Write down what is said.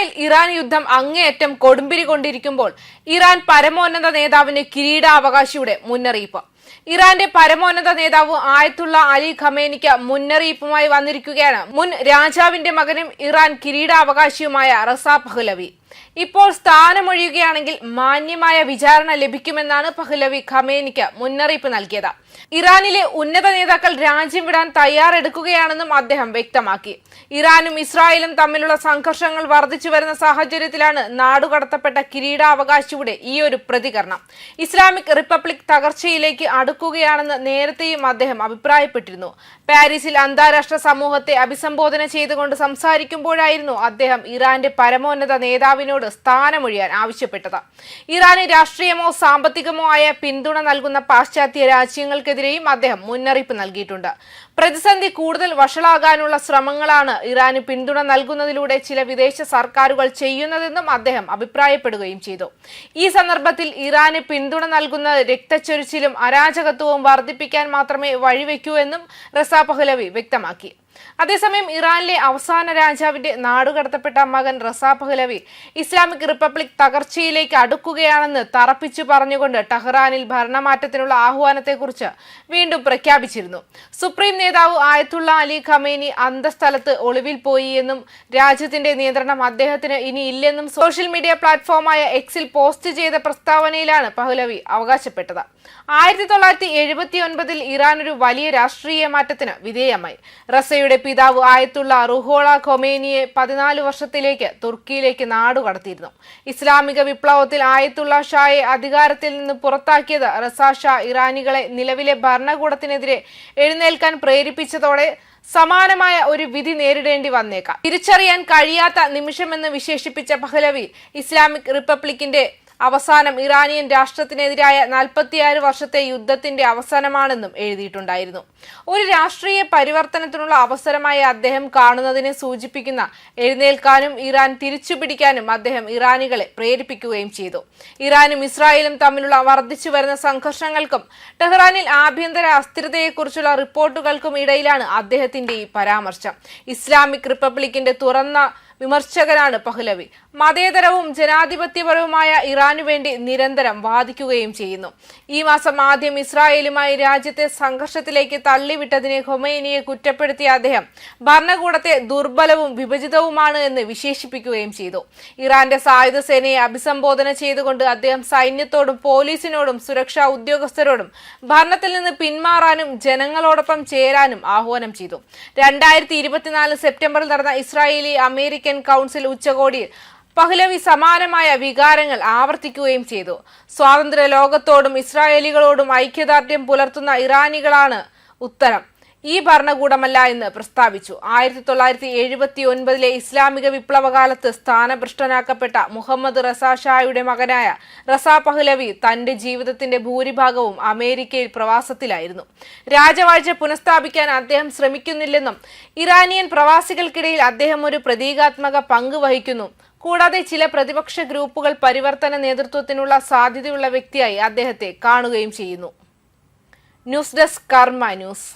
Israel Iran യുദ്ധം അങ്ങേയറ്റം കൊടുമ്പിരി കൊണ്ടിരിക്കുമ്പോൾ ഇറാൻ പരമോന്നത നേതാവിന് കിരീടാവകാശിയുടെ മുന്നറിയിപ്പ്. ഇറാന്റെ പരമോന്നത നേതാവ് ആയത്തുള്ള അലി ഖമേനിക്ക് മുന്നറിയിപ്പുമായി വന്നിരിക്കുകയാണ്. മുൻ രാജാവിന്റെ മകനും ഇറാൻ കിരീടാവകാശിയുമായ റസാ പഹ്ലവി. ഇപ്പോൾ സ്ഥാനമൊഴിയുകയാണെങ്കിൽ മാന്യമായ വിചാരണ ലഭിക്കുമെന്നാണ് പഹ്ലവി ഖമേനിക്ക് മുന്നറിയിപ്പ് നൽകിയത്. ഇറാനിലെ ഉന്നത നേതാക്കൾ രാജ്യം വിടാൻ തയ്യാറെടുക്കുകയാണെന്നും അദ്ദേഹം വ്യക്തമാക്കി. ഇറാനും ഇസ്രായേലും തമ്മിലുള്ള സംഘർഷങ്ങൾ വർദ്ധിച്ചു വരുന്ന സാഹചര്യത്തിലാണ് നാടുകടത്തപ്പെട്ട കിരീടാവകാശിയുടെ ഈ ഒരു പ്രതികരണം. ഇസ്ലാമിക് റിപ്പബ്ലിക് തകർച്ചയിലേക്ക് അടുക്കുകയാണെന്ന് നേരത്തെയും അദ്ദേഹം അഭിപ്രായപ്പെട്ടിരുന്നു. പാരീസിൽ അന്താരാഷ്ട്ര സമൂഹത്തെ അഭിസംബോധന ചെയ്തുകൊണ്ട് സംസാരിക്കുമ്പോഴായിരുന്നു അദ്ദേഹം ഇറാന്റെ പരമോന്നത നേതാവിനോട് സ്ഥാനമൊഴിയാൻ ആവശ്യപ്പെട്ടത്. ഇറാന് രാഷ്ട്രീയമോ സാമ്പത്തികമോ ആയ പിന്തുണ നൽകുന്ന പാശ്ചാത്യ രാജ്യങ്ങൾക്കെതിരെയും അദ്ദേഹം മുന്നറിയിപ്പ് നൽകിയിട്ടുണ്ട്. പ്രതിസന്ധി കൂടുതൽ വഷളാകാനുള്ള ശ്രമങ്ങളാണ് ഇറാന് പിന്തുണ നൽകുന്നതിലൂടെ ചില വിദേശ സർക്കാരുകൾ ചെയ്യുന്നതെന്നും അദ്ദേഹം അഭിപ്രായപ്പെടുകയും ചെയ്തു. ഈ സന്ദർഭത്തിൽ ഇറാന് പിന്തുണ നൽകുന്ന രക്തച്ചൊരിച്ചിലും അരാജകത്വവും വർദ്ധിപ്പിക്കാൻ മാത്രമേ വഴിവെക്കൂ എന്നും റസാ പഹ്ലവി വ്യക്തമാക്കി. അതേസമയം ഇറാനിലെ അവസാന രാജാവിന്റെ നാടുകടത്തപ്പെട്ട മകൻ റസാ പഹ്ലവി ഇസ്ലാമിക് റിപ്പബ്ലിക് തകർച്ചയിലേക്ക് അടുക്കുകയാണെന്ന് തറപ്പിച്ചു പറഞ്ഞുകൊണ്ട് ടെഹ്റാനിൽ ഭരണമാറ്റത്തിനുള്ള ആഹ്വാനത്തെക്കുറിച്ച് വീണ്ടും പ്രഖ്യാപിച്ചിരുന്നു. സുപ്രീം നേതാവ് ആയത്തുള്ള അലി ഖമേനി അന്തസ്ഥലത്ത് ഒളിവിൽ പോയി എന്നും രാജ്യത്തിന്റെ നിയന്ത്രണം അദ്ദേഹത്തിന് ഇനി ഇല്ലെന്നും സോഷ്യൽ മീഡിയ പ്ലാറ്റ്ഫോമായ എക്സിൽ പോസ്റ്റ് ചെയ്ത പ്രസ്താവനയിലാണ് പഹ്ലവി അവകാശപ്പെട്ടത്. ആയിരത്തി തൊള്ളായിരത്തി എഴുപത്തി ഒൻപതിൽ ഇറാൻ ഒരു വലിയ രാഷ്ട്രീയ മാറ്റത്തിന് വിധേയമായി. റസയുടെ പിതാവ് ആയത്തുള്ള റുഹോള ഖൊമേനിയെ പതിനാല് വർഷത്തിലേക്ക് തുർക്കിയിലേക്ക് നാടുകടത്തിയിരുന്നു. ഇസ്ലാമിക വിപ്ലവത്തിൽ ആയത്തുള്ള ഷായെ അധികാരത്തിൽ നിന്ന് പുറത്താക്കിയത് റസ ഷാ ഇറാനികളെ നിലവിലെ ഭരണകൂടത്തിനെതിരെ എഴുന്നേൽക്കാൻ പ്രേരിപ്പിച്ചതോടെ സമാനമായ ഒരു വിധി നേരിടേണ്ടി വന്നേക്കാം. തിരിച്ചറിയാൻ കഴിയാത്ത നിമിഷമെന്ന് വിശേഷിപ്പിച്ച പഹലവി ഇസ്ലാമിക് റിപ്പബ്ലിക്കിന്റെ അവസാനം ഇറാനിയൻ രാഷ്ട്രത്തിനെതിരായ നാൽപ്പത്തിയാറ് വർഷത്തെ യുദ്ധത്തിന്റെ അവസാനമാണെന്നും എഴുതിയിട്ടുണ്ടായിരുന്നു. ഒരു രാഷ്ട്രീയ പരിവർത്തനത്തിനുള്ള അവസരമായി അദ്ദേഹം കാണുന്നതിനെ സൂചിപ്പിക്കുന്ന എഴുന്നേൽക്കാനും ഇറാൻ തിരിച്ചുപിടിക്കാനും അദ്ദേഹം ഇറാനികളെ പ്രേരിപ്പിക്കുകയും ചെയ്തു. ഇറാനും ഇസ്രായേലും തമ്മിലുള്ള വർദ്ധിച്ചു വരുന്ന സംഘർഷങ്ങൾക്കും ടെഹ്റാനിൽ ആഭ്യന്തര അസ്ഥിരതയെക്കുറിച്ചുള്ള റിപ്പോർട്ടുകൾക്കും ഇടയിലാണ് അദ്ദേഹത്തിന്റെ ഈ പരാമർശം. ഇസ്ലാമിക് റിപ്പബ്ലിക്കിന്റെ തുറന്ന വിമർശകനാണ് പഹ്ലവി. മതേതരവും ജനാധിപത്യപരവുമായ ഇറാനു വേണ്ടി നിരന്തരം വാദിക്കുകയും ചെയ്യുന്നു. ഈ മാസം ആദ്യം ഇസ്രായേലുമായി രാജ്യത്തെ സംഘർഷത്തിലേക്ക് തള്ളിവിട്ടതിനെ ഹൊമൈനിയെ കുറ്റപ്പെടുത്തിയ അദ്ദേഹം ഭരണകൂടത്തെ ദുർബലവും വിഭജിതവുമാണ് എന്ന് വിശേഷിപ്പിക്കുകയും ചെയ്തു. ഇറാന്റെ സായുധ സേനയെ അഭിസംബോധന ചെയ്തുകൊണ്ട് അദ്ദേഹം സൈന്യത്തോടും പോലീസിനോടും സുരക്ഷാ ഉദ്യോഗസ്ഥരോടും ഭരണത്തിൽ നിന്ന് പിന്മാറാനും ജനങ്ങളോടൊപ്പം ചേരാനും ആഹ്വാനം ചെയ്തു. രണ്ടായിരത്തി ഇരുപത്തിനാല് സെപ്റ്റംബറിൽ നടന്ന ഇസ്രായേലി കൗൺസിൽ ഉച്ചകോടിയിൽ പഹ്ലവി സമാനമായ വികാരങ്ങൾ ആവർത്തിക്കുകയും ചെയ്തു. സ്വാതന്ത്ര്യ ലോകത്തോടും ഇസ്രായേലികളോടും ഐക്യദാർഢ്യം പുലർത്തുന്ന ഇറാനികളാണ് ഉത്തരം. ഈ ഭരണകൂടമല്ല എന്ന് പ്രസ്താവിച്ചു. ആയിരത്തി തൊള്ളായിരത്തി എഴുപത്തി ഒൻപതിലെ ഇസ്ലാമിക വിപ്ലവകാലത്ത് സ്ഥാനഭ്രഷ്ടനാക്കപ്പെട്ട മുഹമ്മദ് റസാ ഷായുടെ മകനായ റസാ പഹ്ലവി തന്റെ ജീവിതത്തിന്റെ ഭൂരിഭാഗവും അമേരിക്കയിൽ പ്രവാസത്തിലായിരുന്നു. രാജവാഴ്ച പുനഃസ്ഥാപിക്കാൻ അദ്ദേഹം ശ്രമിക്കുന്നില്ലെന്നും ഇറാനിയൻ പ്രവാസികൾക്കിടയിൽ അദ്ദേഹം ഒരു പ്രതീകാത്മക പങ്ക് വഹിക്കുന്നു. കൂടാതെ ചില പ്രതിപക്ഷ ഗ്രൂപ്പുകൾ പരിവർത്തന നേതൃത്വത്തിനുള്ള സാധ്യതയുള്ള വ്യക്തിയായി അദ്ദേഹത്തെ കാണുകയും ചെയ്യുന്നു. News desk Karma news.